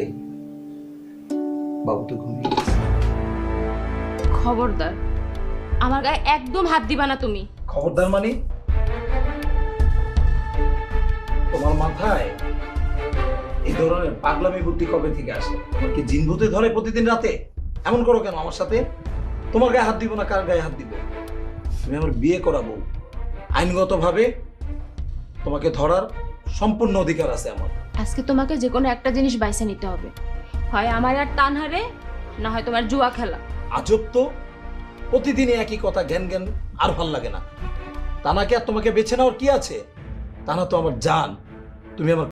এই বাবু তো ঘুমিয়ে গেছে। খবরদার আমার গায়ে একদম হাত দিবা না তুমি। খবরদার মানে? তোমার মাথায় এই ধরনের পাগলামি বুদ্ধি কবে থেকে আসে? তোমার কি জিন ধরে প্রতিদিন রাতে? এমন করো কেন আমার সাথে? তোমার গায়ে হাত দিব না কার গায়ে হাত দিব? তুমি আমার বিয়ে করাবো আইনগতভাবে তোমাকে ধরার সম্পূর্ণ অধিকার আছে আমার। আজকে তোমাকে যে কোনো একটা জিনিস বাইসে নিতে হবে। হয় আমার আর টান হারে না হয় তোমার জুয়া খেলা। আজব তো। প্রতিদিনই একই কথা জ্ঞান জ্ঞান আর ভালো লাগে না। তানাকে আর তোমাকে বেছে নেওয়ার কি আছে? তানা তো আমার জান। তুমি আমার